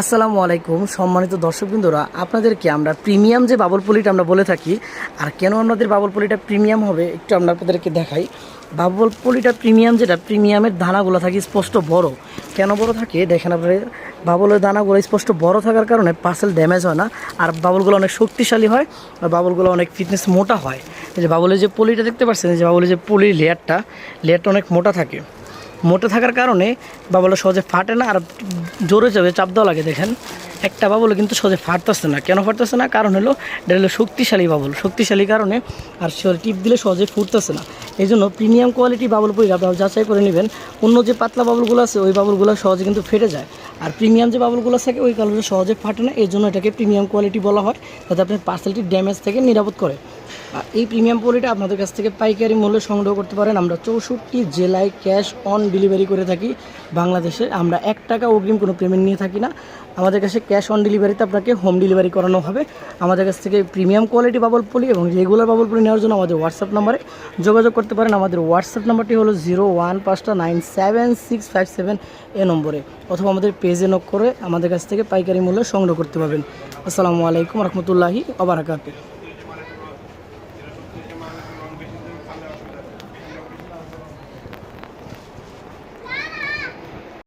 আসসালামু আলাইকুম, সম্মানিত দর্শকবৃন্দরা। আপনাদেরকে আমরা প্রিমিয়াম যে বাবল পলিটা আমরা বলে থাকি, আর কেন আমাদের বাবল পলিটা প্রিমিয়াম হবে একটু আমরা আপনাদেরকে দেখাই। বাবল পলিটা প্রিমিয়াম যেটা, প্রিমিয়ামের দানাগুলো থাকে স্পষ্ট বড়। কেন বড় থাকে? দেখেন আপনাদের বাবলের দানাগুলো স্পষ্ট বড় থাকার কারণে পার্সেল ড্যামেজ হয় না, আর বাবলগুলো অনেক শক্তিশালী হয়, আর বাবলগুলো অনেক ফিটনেস মোটা হয়। যে বাবলের যে পলিটা দেখতে পাচ্ছেন যে বাবলের যে পলির লেয়ারটা লেয়ারটা অনেক মোটা থাকে। মোটা থাকার কারণে বাবলটা সহজে ফাটে না, আর জোরে যাবে চাপ দেওয়া লাগে, দেখেন। একটা বাবল কিন্তু সহজে ফাটতেছে না। কেন ফাটতেছে না? কারণ হলো, এটা হলো শক্তিশালী বাবল। শক্তিশালী কারণে আর টিপ দিলে সহজে ফুটতেছে না। এই জন্য প্রিমিয়াম কোয়ালিটি বাবল পরি আপনারা যাচাই করে নেবেন। অন্য যে পাতলা বাবলগুলো আছে, ওই বাবলগুলো সহজে কিন্তু ফেটে যায়। আর প্রিমিয়াম যে বাবলগুলো থাকে ওই কারণে সহজে ফাটে না। এই জন্য এটাকে প্রিমিয়াম কোয়ালিটি বলা হয়, যাতে আপনার পার্সেলটি ড্যামেজ থেকে নিরাপদ করে। এই প্রিমিয়াম পলিটা আপনাদের কাছ থেকে পাইকারি মূল্যে সংগ্রহ করতে পারেন। আমরা চৌষট্টি জেলায় ক্যাশ অন ডেলিভারি করে থাকি। বাংলাদেশে আমরা এক টাকা অগ্রিম কোনো পেমেন্ট নিয়ে থাকি না। আমাদের কাছে ক্যাশ অন ডেলিভারিতে আপনাকে হোম ডেলিভারি করানো হবে। আমাদের কাছ থেকে প্রিমিয়াম কোয়ালিটি বাবল পলি এবং রেগুলার বাবল পলি নেওয়ার জন্য আমাদের হোয়াটসঅ্যাপ নাম্বারে যোগাযোগ করতে পারেন। আমাদের হোয়াটসঅ্যাপ নাম্বারটি হলো জিরো ওয়ান পাঁচটা nine seven six five seven এ নম্বরে। অথবা আমাদের পেজে নক করে আমাদের কাছ থেকে পাইকারি মূল্যে সংগ্রহ করতে পারবেন। আসসালামু আলাইকুম রহমতুল্লাহি আবরাকাতু